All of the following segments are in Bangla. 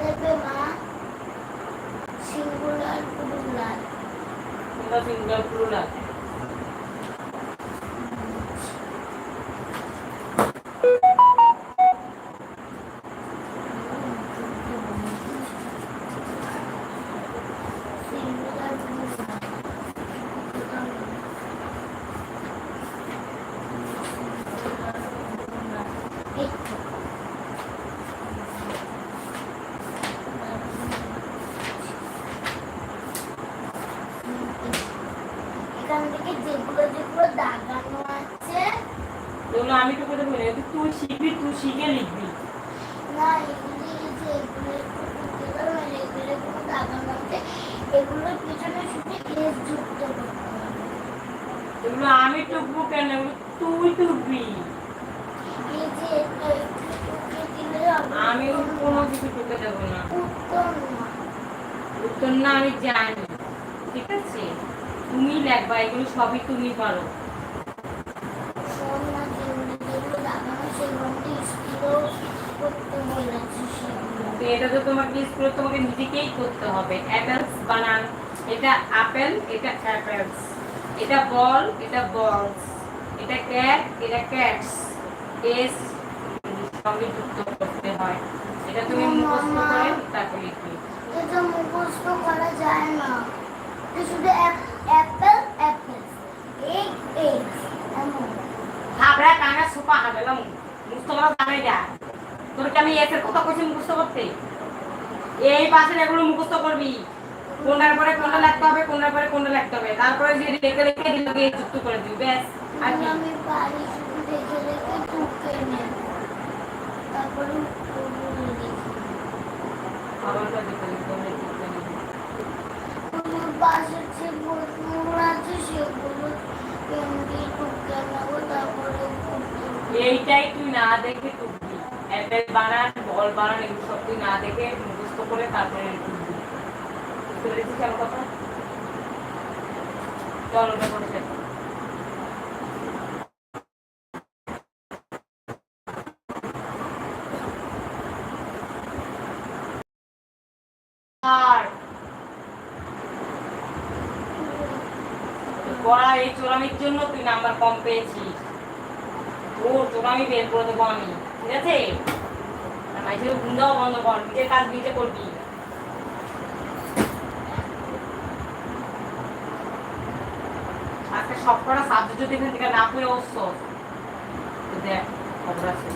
দেবে মা সিঙ্গুলার পুরুলার সিঙ্গুলার পুরুলার এখান থেকে যেগুলো যেগুলো দাগানো আছে। এগুলো আমি তো করে বলি তুই শিখবি তুই শিখে লিখবি। না এগুলি যে এগুলো এগুলো দাগানো আছে এগুলোর পিছনে শুধু এস যুক্ত করতে হবে। এগুলো আমি টুকবো কেন এগুলো তুই টুকবি এই যে আমি কোনো কিছু টুকে দেবো না। উত্তর না। উত্তর না আমি জানি। ঠিক আছে? তুমি লেখবা এগুলো সবই তুমি পারো। এটা তো তোমাকে স্কুলে তোমাকে নিজেকেই করতে হবে। অ্যাপেলস বানান এটা আপেল এটা অ্যাপেলস এটা বল এটা বলস এটা ক্যাট এটা ক্যাটস এস সঙ্গে যুক্ত করতে হয়। এটা তুমি মুখস্থ করে তাকে লিখবে। এটা মুখস্থ করা যায় না। শুধু অ্যাপেল অ্যাপেল এগ এগ এমন হাবড়া কানা সোপা হাবেলাম করা জানাই যা তোর কি আমি এসের কথা কইছি মুখস্থ করতে? এই পাশের এগুলো মুখস্থ করবি। কোনটার পরে কোনটা লিখতে হবে কোনটার পরে কোনটা লিখতে হবে। তারপরে যে লেখে লেখে দিলে যুক্ত করে দিবি ব্যাস। আর আমি পারি দেখে দেখে টুকে নেব তারপরে। ওগুলো পাশের যে বইগুলো আছে সেগুলো এইটাই তুই না দেখে টুকবি অ্যাপেল বানান, বল বানান, এগুলো সব তুই না দেখে মুখস্থ করে তারপরে টুকবি বুঝতে আমার কথা? চলো ওটা করে শেষ কর। আর পড়া এই চোরামির জন্য তুই নাম্বার কম পেয়েছিস। তোর চোরামি বের করে দেবো আমি, ঠিক আছে? মাঝে গুন্ডাও বন্ধ কর, নিজের কাজ নিজে করবি। আজকে সব কটা সাবজেক্ট যদি এখান থেকে না পেয়ে অবশ্য দেখ, খবর আছে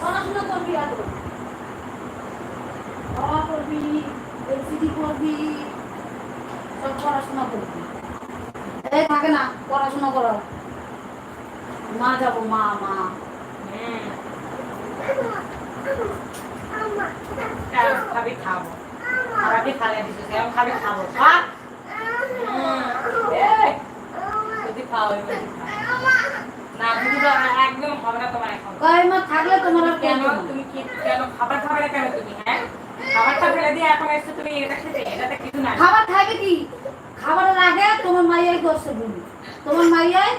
পড়াশোনা করবি আরও এলসিডি সব পড়াশোনা করবি এই থাকে না পড়াশোনা করো মা যাব মা মা। হুম খাবি খাব খাবারটি খালে দিছিস কেমন খাবি খাব। খা। যদি খাও না দুধ একদম হবে না তোমার এখন। কয় মা থাকলে তোমার কেন কেন তুমি কি কেন খাবার খাবে না কেন তুমি? খাবার থাকে কি? খাবারের আগে তোমার মাইয়াই করছে ভুল তোমার মাইয়াই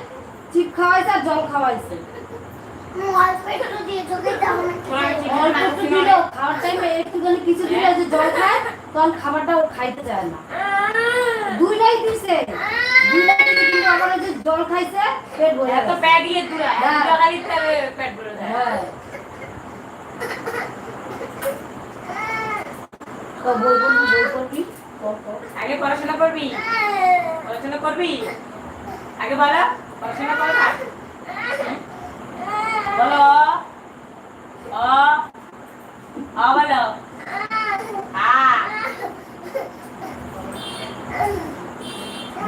চিপ খাওয়াইছে আর জল খাওয়াইছে। খাওয়ার টাইমে একটুখানি কিছু দিলে যে জল খায় তখন খাবারটা ও খাইতে চায় না। দুইটাই দিছে। জল খাইছে পেট ভরে এত গেছে। দিয়ে দূরা। খালি পেট ভরে যায়। হ্যাঁ। তো বই বই। আগে পড়াশোনা করবি? পড়াশোনা করবি? আগে বলো পড়াশোনা করো না? বলো বলো। আ।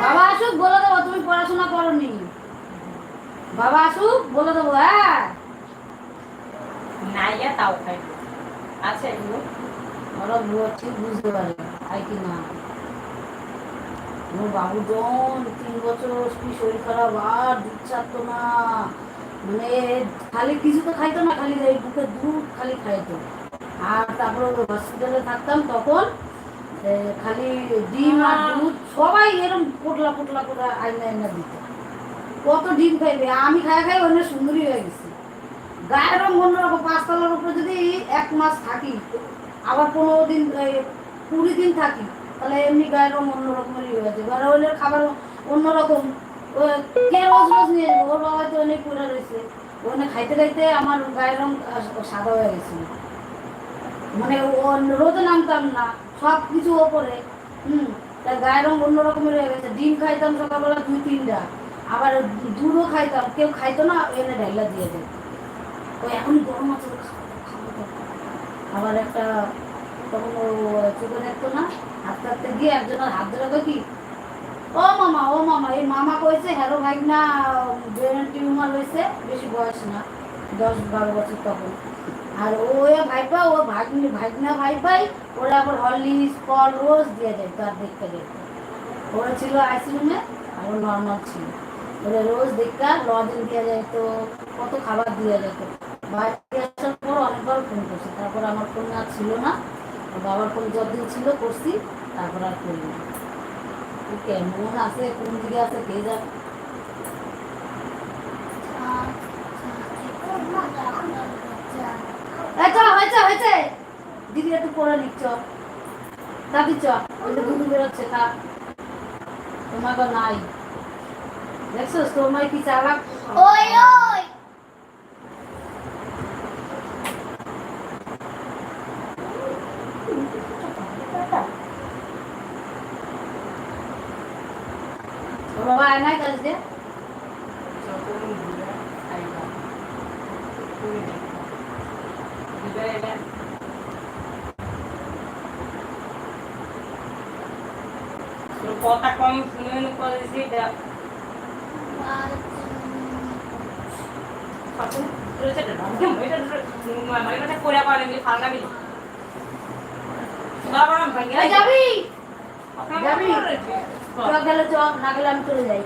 বাবা আসুক বলে দেবো তুমি পড়াশোনা করনি। বাবা আসুক বলে দেবো হ্যাঁ। নাইয়া তাও আচ্ছা এগুলো? ওরা ঠিক বুঝতে পারে খাই কি না? তিন বছর কি শরীর খারাপ আর দুধ ছাড়তো না। মানে খালি কিছু তো খাইতো না খালি এই বুকে দুধ খালি খাইতো। আর তারপরে হসপিটালে থাকতাম তখন খালি ডিম আর দুধ সবাই এরকম পোটলা পোটলা করে আইনা আইনা দিত। কত ডিম খাইবে? আমি খাই খাই অন্য সুন্দরী হয়ে গেছি। গায়ের রঙ অন্যরকম পাঁচতলার উপরে যদি এক মাস থাকি আবার পনেরো দিন কুড়ি দিন থাকি। তাহলে এমনি গায়ের রঙ অন্যরকমেরই হয়ে যাবে। আর খাবার অন্যরকম ও, কে নিয়ে যাবে? ওর বাবা তো অনেক পুরা রয়েছে। ওখানে খাইতে খাইতে আমার গায়ের রঙ সাদা হয়ে গেছিল মানে ও রোদে নামতাম না। সব কিছু ওপরে। হুম তার গায়ের অন্য রকমের হয়ে গেছে। ডিম খাইতাম সকালবেলা দুই, তিনটা। আবার দুধও খাইতাম। কেউ খাইতো না এনে ঢাইলা দিয়ে দেয়। ওই এখন গরম আছে ও। আবার একটা তখন ও চোখে না হাঁটতে হাঁটতে গিয়ে একজনের হাত ধরে কি ও মামা ও মামা, এই মামা কইছে, হ্যালো ভাই না ব্রেন টিউমার হয়েছে বেশি বয়স না, দশ বারো বছর তখন। আর ও ভাইপা, ও ভাগ্নি, ভাগনা ভাই ভাই ওরা আবার হরলিক্স ফল রোজ দিয়ে যায়, তার দেখতে দেখতে। ওরা ছিল আইসিরুমে আর ও নর্মাল ছিল। ওরা রোজ দেখতে লজেন দেওয়া যেত কত খাবার দেওয়া যেত বাড়ি অনেকবার ফোন করছি। তারপর আমার ফোন আর ছিল না। বাবার ফোন যতদিন ছিল করছি, তারপর আর করি না। কেমন আছে, কোন দিকে আছে, কে হয়েছে দিদি একটু পড়ে নিচ্ছ দাদি, চ। ওই যে বেরোচ্ছে তা তোমার নাই। দেখছ তোমার কি চালাক? ওই ওই। দেখো দিদা এলে তোর কথা কম শুনে করেছি এটা মানে করে পারে নি ফালনা বি বাবা ভাই যাবি যাবি? যাবি চ গেলে চ না গেলে আমি চলে যাই